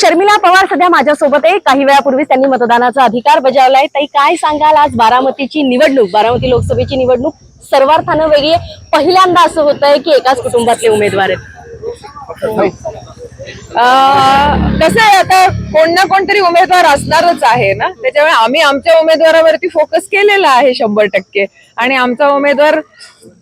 शर्मिला पवार सध्या माझ्यासोबत आहे. काही वेळापूर्वीच त्यांनी मतदानाचा अधिकार बजावलाय. ताई काय सांगाल आज बारामतीची निवडणूक? बारामती लोकसभेची निवडणूक सर्वार्थानं वेगळी आहे. पहिल्यांदा असं होत आहे की एकाच कुटुंबातले उमेदवार आहेत. कसं आहे आता कोण ना कोणतरी उमेदवार असणारच आहे ना? त्याच्यामुळे आम्ही आमच्या उमेदवारावरती फोकस केलेला आहे शंभर टक्के. आणि आमचा उमेदवार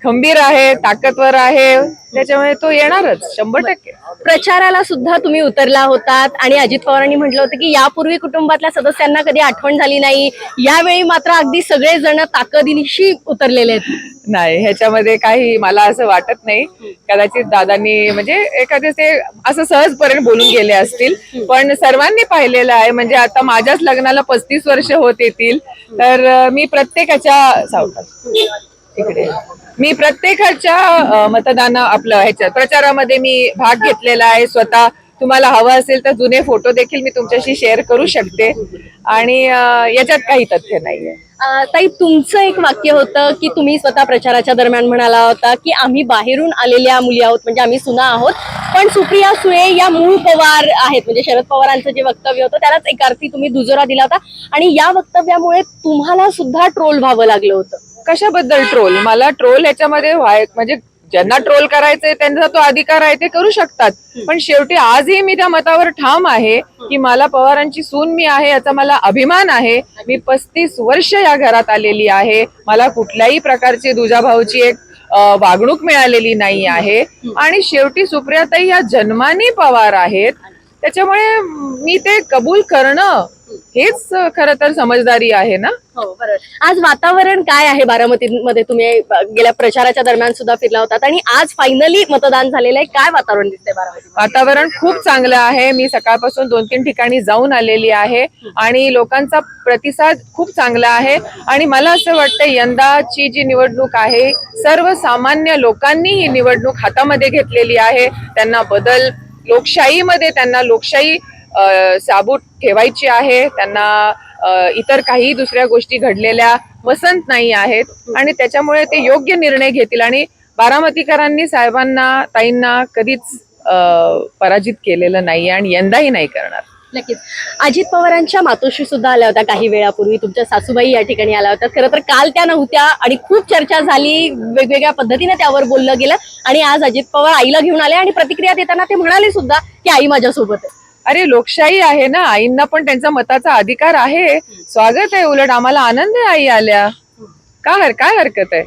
खंबीर आहे ताकदवर आहे. त्याच्यामुळे तो येणारच शंभर टक्के. प्रचाराला सुद्धा तुम्ही उतरला होतात आणि अजित पवारांनी म्हटलं होतं की यापूर्वी कुटुंबातल्या सदस्यांना कधी आठवण झाली नाही. यावेळी मात्र अगदी सगळे जण ताकदीनिशी उतरलेले आहेत. नाही ह्याच्यामध्ये काही मला असं वाटत नाही. कदाचित दादांनी म्हणजे एखादे ते असं सहजपणे बोलून गेले असतील. पण सर्वांनी पाहिलेलं आहे. म्हणजे आता माझ्याच लग्नाला पस्तीस वर्ष होत येतील. तर मी प्रत्येकाच्या सावकाश इकडे. मी प्रत्येकाच्या मतदान आपलं ह्याच्यात प्रचारामध्ये मी भाग घेतलेला आहे. स्वतः तुम्हाला हवं असेल तर जुने फोटो देखील मी तुमच्याशी शेअर करू शकते. आणि याच्यात काही तथ्य नाहीये. ताई तुमचं एक वाक्य होतं की तुम्ही स्वतः प्रचाराच्या दरम्यान म्हणाला होता की आम्ही बाहेरून आलेल्या मुली आहोत. म्हणजे आम्ही सुना आहोत. पण सुप्रिया सुळे या मूळ पवार आहेत. म्हणजे शरद पवारांचं जे वक्तव्य होतं त्यालाच एक अर्थी तुम्ही दुजोरा दिला होता. आणि या वक्तव्यामुळे तुम्हाला सुद्धा ट्रोल व्हावं लागलं होतं. कशाबद्दल ट्रोल मला ट्रोल याच्यामध्ये व्हाय म्हणजे ज्यांना ट्रोल करायचंय त्यांचा तो अधिकार आहे ते करू शकतात. पण शेवटी आजही मी त्या मतावर ठाम आहे की मला पवारांची सून मी आहे याचा मला अभिमान आहे. मी पस्तीस वर्ष या घरात आलेली आहे. मला कुठल्याही प्रकारची दुजाभाऊची एक वागणूक मिळालेली नाही आहे. आणि शेवटी सुप्रियाताई या जन्मानी पवार आहेत. त्याच्यामुळे मी ते कबूल करणं हेच खरं तर समजदारी आहे ना? हो बरोबर. आज वातावरण काय आहे बारामतीमध्ये? तुम्ही गेल्या प्रचाराच्या दरम्यान सुद्धा फिरला होतात आणि आज फायनली मतदान झालेलं आहे. काय वातावरण दिसतंय बारामती वातावरण खूप चांगलं आहे. मी सकाळपासून दोन तीन ठिकाणी जाऊन आलेली आहे आणि लोकांचा प्रतिसाद खूप चांगला आहे. आणि मला असं वाटतं यंदाची जी निवडणूक आहे सर्वसामान्य लोकांनी ही निवडणूक हातामध्ये घेतलेली आहे. त्यांना बदल लोकशाहीमध्ये त्यांना लोकशाही साबूत ठेवायची आहे त्यांना इतर काही दुसऱ्या गोष्टी घडलेल्या पसंत नाही आहेत आणि त्याच्यामुळे ते योग्य निर्णय घेतील आणि बारामतीकरांनी साहेबांना ताईंना कधीच पराजित केलेलं नाही आणि यंदाही नाही करणार. नक्कीच. अजित पवारांच्या मातोश्री सुद्धा आल्या होत्या काही वेळापूर्वी. तुमच्या सासूबाई या ठिकाणी आल्या होत्या. खरं तर काल त्या नव्हत्या आणि खूप चर्चा झाली. वेगवेगळ्या पद्धतीने त्यावर बोललं गेलं. आणि आज अजित पवार आईला घेऊन आले आणि प्रतिक्रिया देताना ते म्हणाले सुद्धा की आई माझ्यासोबत आहे. अरे लोकशाही आहे ना. आईंना पण त्यांचा मताचा अधिकार आहे. स्वागत आहे उलट. आम्हाला आनंद आहे आई आल्या. का हर काय हरकत आहे?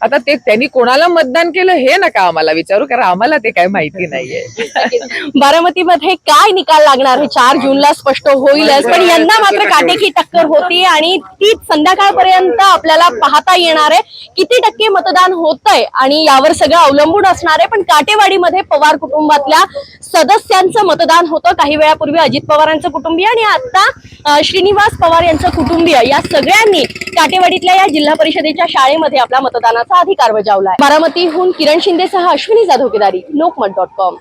आता ते त्यांनी कोणाला मतदान केलं हे नका आम्हाला विचारू कारण आम्हाला ते काय माहिती नाहीये. बारामतीमध्ये काय निकाल लागणार हे चार जूनला स्पष्ट होईलच पण यंदा मात्र काटेकी टक्कर होती आणि ती संध्याकाळपर्यंत आपल्याला पाहता येणार आहे. किती टक्के मतदान होतंय आणि यावर सगळं अवलंबून असणार आहे पण काटेवाडीमध्ये पवार कुटुंबातल्या सदस्यांचं मतदान होतं. काही वेळापूर्वी अजित पवारांचं कुटुंबीय आणि आता श्रीनिवास पवार यांचं कुटुंबीय. या सगळ्यांनी काटेवाडीतल्या या जिल्हा परिषदेच्या शाळेमध्ये आपला मतदानाचा अधिकार बजावलाय. बारामतीहून किरण शिंदेसह अश्विनी जाधव केदारी लोकमत डॉट कॉम.